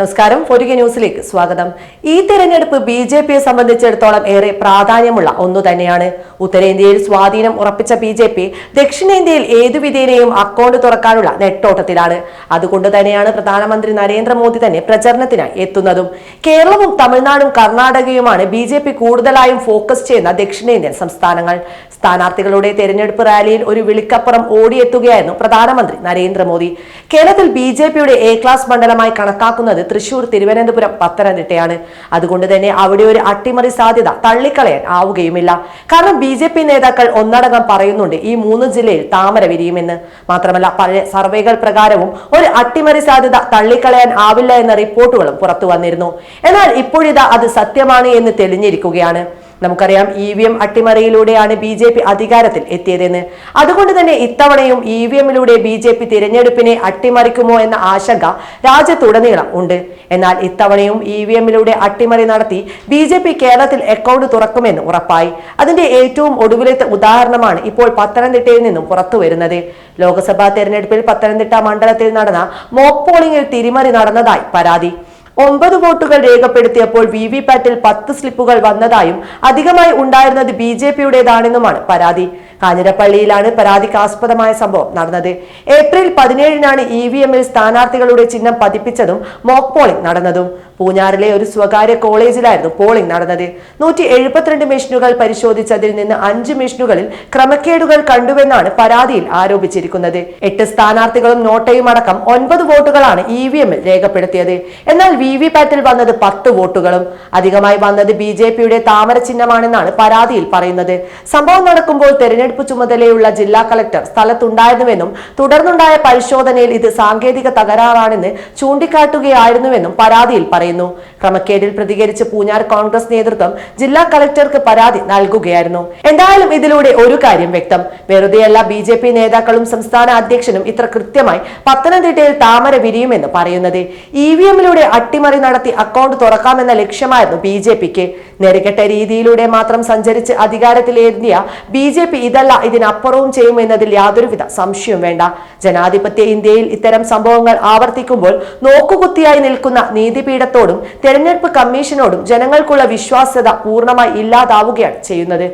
നമസ്കാരം. ഫോരുക ന്യൂസിലേക്ക് സ്വാഗതം. ഈ തെരഞ്ഞെടുപ്പ് ബി ജെ പിയെ സംബന്ധിച്ചിടത്തോളം ഏറെ പ്രാധാന്യമുള്ള ഒന്നു തന്നെയാണ്. ഉത്തരേന്ത്യയിൽ സ്വാധീനം ഉറപ്പിച്ച ബി ജെ പി ദക്ഷിണേന്ത്യയിൽ ഏതുവിധേനയും അക്കൗണ്ട് തുറക്കാനുള്ള നെട്ടോട്ടത്തിലാണ്. അതുകൊണ്ട് തന്നെയാണ് പ്രധാനമന്ത്രി നരേന്ദ്രമോദി തന്നെ പ്രചരണത്തിനായി എത്തുന്നതും. കേരളവും തമിഴ്നാടും കർണാടകയുമാണ് ബി ജെ പി കൂടുതലായും ഫോക്കസ് ചെയ്യുന്ന ദക്ഷിണേന്ത്യൻ സംസ്ഥാനങ്ങൾ. സ്ഥാനാർത്ഥികളുടെ തെരഞ്ഞെടുപ്പ് റാലിയിൽ ഒരു വിളിക്കപ്പുറം ഓടിയെത്തുകയായിരുന്നു പ്രധാനമന്ത്രി നരേന്ദ്രമോദി. കേരളത്തിൽ ബി ജെ പിയുടെ എ ക്ലാസ് മണ്ഡലമായി കണക്കാക്കുന്നത് തൃശൂർ തിരുവനന്തപുരം പത്തനംതിട്ടയാണ്. അതുകൊണ്ട് തന്നെ അവിടെ ഒരു അട്ടിമറി സാധ്യത തള്ളിക്കളയാൻ ആവുകയുമില്ല. കാരണം ബി ജെ പി നേതാക്കൾ ഒന്നടങ്കം പറയുന്നുണ്ട് ഈ മൂന്ന് ജില്ലയിൽ താമര വിരിയുമെന്ന്. മാത്രമല്ല പഴയ സർവേകൾ പ്രകാരവും ഒരു അട്ടിമറി സാധ്യത തള്ളിക്കളയാൻ ആവില്ല എന്ന റിപ്പോർട്ടുകളും പുറത്തു വന്നിരുന്നു. എന്നാൽ ഇപ്പോഴിതാ അത് സത്യമാണ് എന്ന് തെളിഞ്ഞിരിക്കുകയാണ്. നമുക്കറിയാം ഇ വി എം അട്ടിമറിയിലൂടെയാണ് ബി ജെ പി അധികാരത്തിൽ എത്തിയതെന്ന്. അതുകൊണ്ട് തന്നെ ഇത്തവണയും ഇ വി എമ്മിലൂടെ ബി ജെ പി തിരഞ്ഞെടുപ്പിനെ അട്ടിമറിക്കുമോ എന്ന ആശങ്ക രാജ്യത്തുടനീളം ഉണ്ട്. എന്നാൽ ഇത്തവണയും ഇ വി എമ്മിലൂടെ അട്ടിമറി നടത്തി ബി ജെ പി കേരളത്തിൽ അക്കൗണ്ട് തുറക്കുമെന്ന് ഉറപ്പായി. അതിന്റെ ഏറ്റവും ഒടുവിലത്തെ ഉദാഹരണമാണ് ഇപ്പോൾ പത്തനംതിട്ടയിൽ നിന്നും പുറത്തു വരുന്നത്. ലോക്സഭാ തെരഞ്ഞെടുപ്പിൽ പത്തനംതിട്ട മണ്ഡലത്തിൽ നടന്ന മോക്ക് പോളിംഗിൽ തിരിമറി നടന്നതായി പരാതി. ഒമ്പത് വോട്ടുകൾ രേഖപ്പെടുത്തിയപ്പോൾ വി വി പാറ്റിൽ പത്ത് സ്ലിപ്പുകൾ വന്നതായും അധികമായി ഉണ്ടായിരുന്നത് ബി ജെ പിയുടേതാണെന്നുമാണ് പരാതി. കാഞ്ഞിരപ്പള്ളിയിലാണ് പരാതിക്കാസ്പദമായ സംഭവം നടന്നത്. ഏപ്രിൽ പതിനേഴിനാണ് ഇ വി എമ്മിൽ സ്ഥാനാർത്ഥികളുടെ ചിഹ്നം പതിപ്പിച്ചതും മോക്ക് പോളിംഗ് നടന്നതും. പൂഞ്ഞാറിലെ ഒരു സ്വകാര്യ കോളേജിലായിരുന്നു പോളിംഗ് നടന്നത്. നൂറ്റി എഴുപത്തിരണ്ട് മെഷീനുകൾ പരിശോധിച്ചതിൽ നിന്ന് അഞ്ച് മെഷീനുകളിൽ ക്രമക്കേടുകൾ കണ്ടുവെന്നാണ് പരാതിയിൽ ആരോപിച്ചിരിക്കുന്നത്. എട്ട് സ്ഥാനാർത്ഥികളും നോട്ടയും അടക്കം ഒൻപത് വോട്ടുകളാണ് ഇ വി എമ്മിൽ രേഖപ്പെടുത്തിയത്. എന്നാൽ വി വി പാറ്റിൽ വന്നത് പത്ത് വോട്ടുകളും. അധികമായി വന്നത് ബി ജെ പിയുടെ താമര ചിഹ്നമാണെന്നാണ് പരാതിയിൽ പറയുന്നത്. സംഭവം നടക്കുമ്പോൾ തെരഞ്ഞെടുപ്പ് ചുമതലയുള്ള ജില്ലാ കളക്ടർ സ്ഥലത്തുണ്ടായിരുന്നുവെന്നും തുടർന്നുണ്ടായ പരിശോധനയിൽ ഇത് സാങ്കേതിക തകരാറാണെന്ന് ചൂണ്ടിക്കാട്ടുകയായിരുന്നുവെന്നും പരാതിയിൽ പറയുന്നു. ക്രമക്കേടിൽ പ്രതികരിച്ച് പൂഞ്ഞാർ കോൺഗ്രസ് നേതൃത്വം ജില്ലാ കളക്ടർക്ക് പരാതി നൽകുകയായിരുന്നു. എന്തായാലും ഇതിലൂടെ ഒരു കാര്യം വ്യക്തം. വെറുതെയല്ല ബി ജെ പി നേതാക്കളും സംസ്ഥാന അധ്യക്ഷനും ഇത്ര കൃത്യമായി പത്തനംതിട്ടയിൽ താമര വിരിയുമെന്ന് പറയുന്നത്. ഇ വി എമ്മിലൂടെ അട്ടിമറി നടത്തി അക്കൗണ്ട് തുറക്കാമെന്ന ലക്ഷ്യമായിരുന്നു ബി ജെ പിക്ക്. നെരുകെട്ട രീതിയിലൂടെ മാത്രം സഞ്ചരിച്ച് അധികാരത്തിലേറിയ ബി ജെ പി ഇതല്ല ഇതിനപ്പുറവും ചെയ്യുമെന്നതിൽ യാതൊരുവിധ സംശയവും വേണ്ട. ജനാധിപത്യ ഇന്ത്യയിൽ ഇത്തരം സംഭവങ്ങൾ ആവർത്തിക്കുമ്പോൾ നോക്കുകുത്തിയായി നിൽക്കുന്ന നീതിപീഠത്തോടും തെരഞ്ഞെടുപ്പ് കമ്മീഷനോടും ജനങ്ങൾക്കുള്ള വിശ്വാസ്യത പൂർണമായി ഇല്ലാതാവുകയാണ് ചെയ്യുന്നത്.